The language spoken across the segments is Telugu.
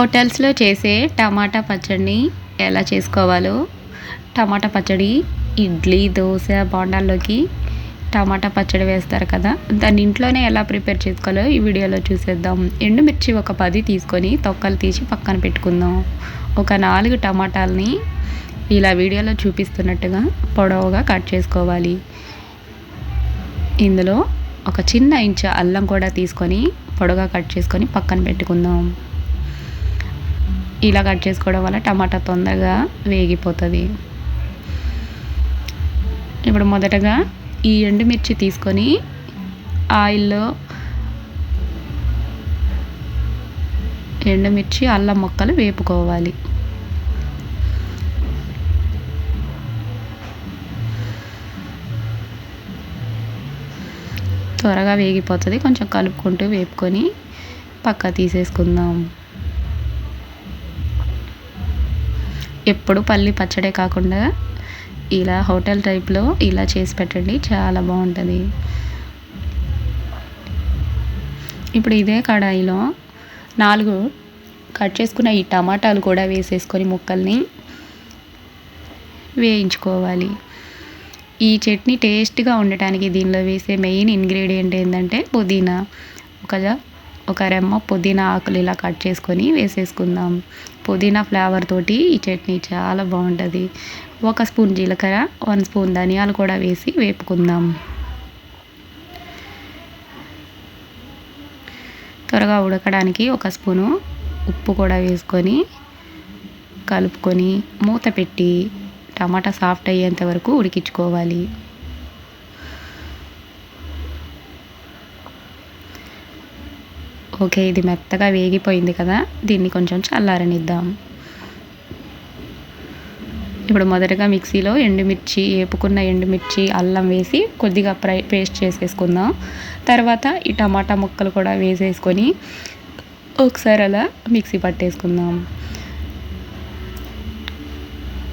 హోటల్స్లో చేసే టమాటా పచ్చడిని ఎలా చేసుకోవాలో? టమాటా పచ్చడి ఇడ్లీ దోశ బోండాల్లోకి టమాటా పచ్చడి వేస్తారు కదా? దాన్ని ఇంట్లోనే ఎలా ప్రిపేర్ చేసుకోవాలో ఈ వీడియోలో చూసేద్దాం. ఎండుమిర్చి ఒక పది తీసుకొని తొక్కలు తీసి పక్కన పెట్టుకుందాం. ఒక నాలుగు టమాటాలని ఇలా వీడియోలో చూపిస్తున్నట్టుగా పొడవుగా కట్ చేసుకోవాలి. ఇందులో ఒక చిన్న ఇంచు అల్లం కూడా తీసుకొని పొడవుగా కట్ చేసుకొని పక్కన పెట్టుకుందాం. ఇలా కట్ చేసుకోవడం వల్ల టమాటా తొందరగా వేగిపోతుంది. ఇప్పుడు మొదటగా ఈ ఎండుమిర్చి తీసుకొని ఆయిల్లో ఎండుమిర్చి అల్లం ముక్కలు వేపుకోవాలి. త్వరగా వేగిపోతుంది. కొంచెం కలుపుకుంటూ వేపుకొని పక్క తీసేసుకుందాం. ఎప్పుడు పల్లి పచ్చడే కాకుండా ఇలా హోటల్ టైప్లో ఇలా చేసి పెట్టండి. చాలా బాగుంటుంది. ఇప్పుడు ఇదే కడాయిలో నాలుగు కట్ చేసుకున్న ఈ టమాటాలు కూడా వేసేసుకొని ముక్కల్ని వేయించుకోవాలి. ఈ చట్నీ టేస్ట్గా ఉండటానికి దీనిలో వేసే మెయిన్ ఇంగ్రీడియంట్ ఏంటంటే పుదీనా. ఒక ఒక రెమ్మ పుదీనా ఆకులు ఇలా కట్ చేసుకొని వేసేసుకుందాం. పుదీనా ఫ్లేవర్ తోటి ఈ చట్నీ చాలా బాగుంటుంది. ఒక స్పూన్ జీలకర్ర వన్ స్పూన్ ధనియాలు కూడా వేసి వేపుకుందాం. త్వరగా ఉడకడానికి ఒక స్పూను ఉప్పు కూడా వేసుకొని కలుపుకొని మూత పెట్టి టమాటా సాఫ్ట్ అయ్యేంత వరకు ఉడికించుకోవాలి. ఓకే ఇది మెత్తగా వేగిపోయింది కదా దీన్ని కొంచెం చల్లారనిద్దాం. ఇప్పుడు మొదటగా మిక్సీలో ఎండుమిర్చి వేపుకున్న ఎండుమిర్చి అల్లం వేసి కొద్దిగా ప్రై పేస్ట్ చేసేసుకుందాం. తర్వాత ఈ టమాటా ముక్కలు కూడా వేసేసుకొని ఒకసారి అలా మిక్సీ పట్టేసుకుందాం.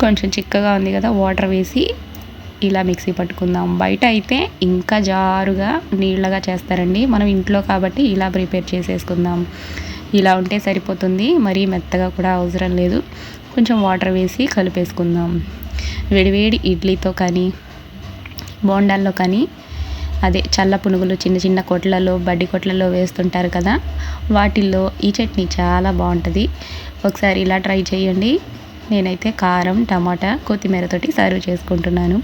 కొంచెం చిక్కగా ఉంది కదా వాటర్ వేసి ఇలా మిక్సీ పట్టుకుందాం. బయట అయితే ఇంకా జారుగా నీళ్ళగా చేస్తారండి. మనం ఇంట్లో కాబట్టి ఇలా ప్రిపేర్ చేసేసుకుందాం. ఇలా ఉంటే సరిపోతుంది. మరీ మెత్తగా కూడా అవసరం లేదు. కొంచెం వాటర్ వేసి కలిపేసుకుందాం. వేడివేడి ఇడ్లీతో కానీ బోండాల్లో కానీ అదే చల్ల పునుగులు చిన్న చిన్న కొట్లలో బడ్డి కొట్లలో వేస్తుంటారు కదా వాటిల్లో ఈ చట్నీ చాలా బాగుంటుంది. ఒకసారి ఇలా ట్రై చేయండి. నేనైతే కారం టమాటా కొత్తిమీరతోటి సర్వ్ చేసుకుంటున్నాను.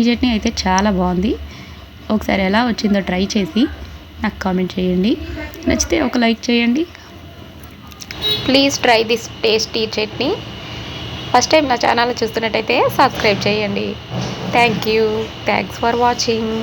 ఈ చట్నీ అయితే చాలా బాగుంది. ఒకసారి ఎలా వచ్చిందో ట్రై చేసి నాకు కామెంట్ చేయండి. నచ్చితే ఒక లైక్ చేయండి. Please try this tasty chutney. First time నా ఛానల్ చూస్తున్నట్టయితే సబ్స్క్రైబ్ చేయండి. Thank you. Thanks for watching.